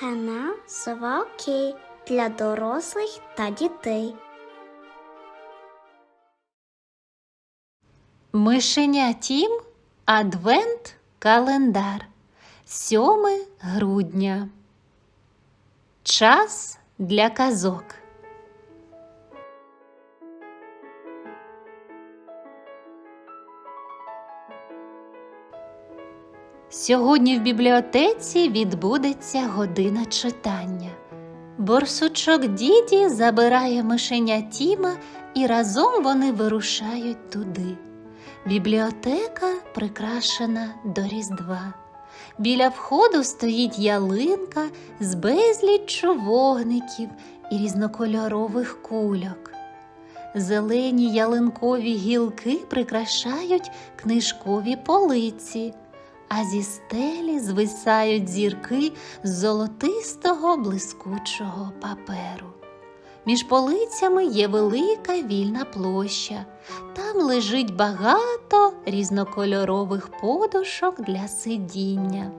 Канал Сова для дорослих та дітей. Мишеня Тім Адвент Календар 7 грудня. Час для казок. Сьогодні в бібліотеці відбудеться година читання. Борсучок діді забирає мишеня Тіма і разом вони вирушають туди. Бібліотека прикрашена до Різдва. Біля входу стоїть ялинка з безліччю вогників і різнокольорових кульок. Зелені ялинкові гілки прикрашають книжкові полиці, а зі стелі звисають зірки з золотистого блискучого паперу. Між полицями є велика вільна площа. Там лежить багато різнокольорових подушок для сидіння.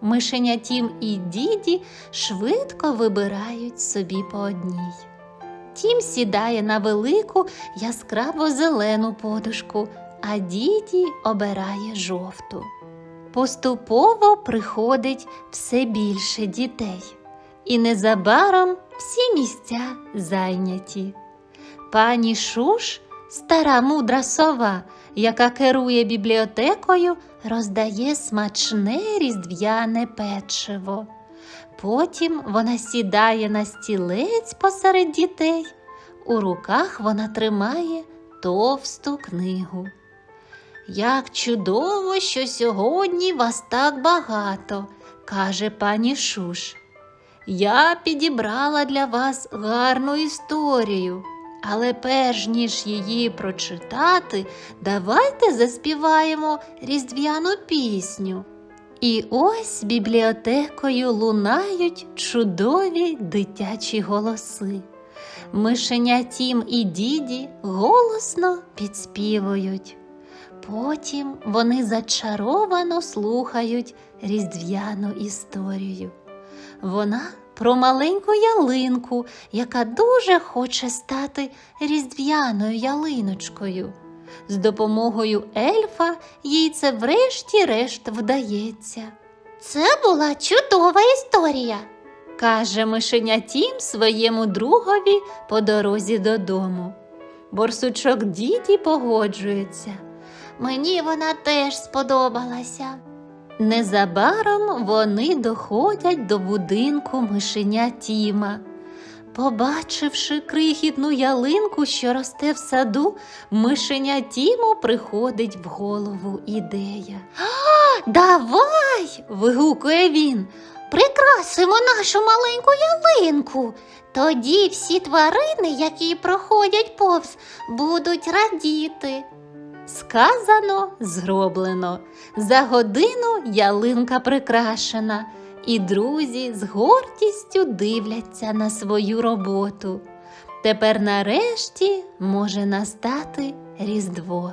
Мишеня Тім і діді швидко вибирають собі по одній. Тім сідає на велику яскраво зелену подушку, а діді обирає жовту. Поступово приходить все більше дітей, і незабаром всі місця зайняті. Пані Шуш, стара мудра сова, яка керує бібліотекою, роздає смачне різдвяне печиво. Потім вона сідає на стілець посеред дітей. У руках вона тримає товсту книгу. Як чудово, що сьогодні вас так багато, каже пані Шуш. Я підібрала для вас гарну історію, але перш ніж її прочитати, давайте заспіваємо різдвяну пісню. І ось бібліотекою лунають чудові дитячі голоси. Мишеня Тім і діді голосно підспівують. Потім вони зачаровано слухають різдвяну історію. Вона про маленьку ялинку, яка дуже хоче стати різдвяною ялиночкою. З допомогою ельфа їй це врешті-решт вдається. Це була чудова історія. каже мишеня Тім своєму другові по дорозі додому. Борсучок діді погоджується. Мені вона теж сподобалася. Незабаром вони доходять до будинку мишеня Тіма. Побачивши крихітну ялинку, що росте в саду, мишеня Тіму приходить в голову ідея. Давай Вигукує він. прикрасимо нашу маленьку ялинку. Тоді всі тварини, які проходять повз, будуть радіти. Сказано, зроблено. За годину ялинка прикрашена, і друзі з гордістю дивляться на свою роботу. Тепер нарешті може настати Різдво.